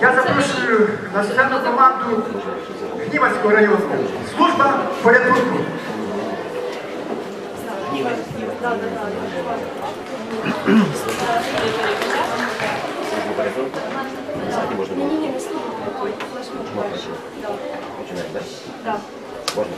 Я запрошую на сцену команду Гнівацького району. Служба порятунку. Можно? Да. Можно?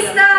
Please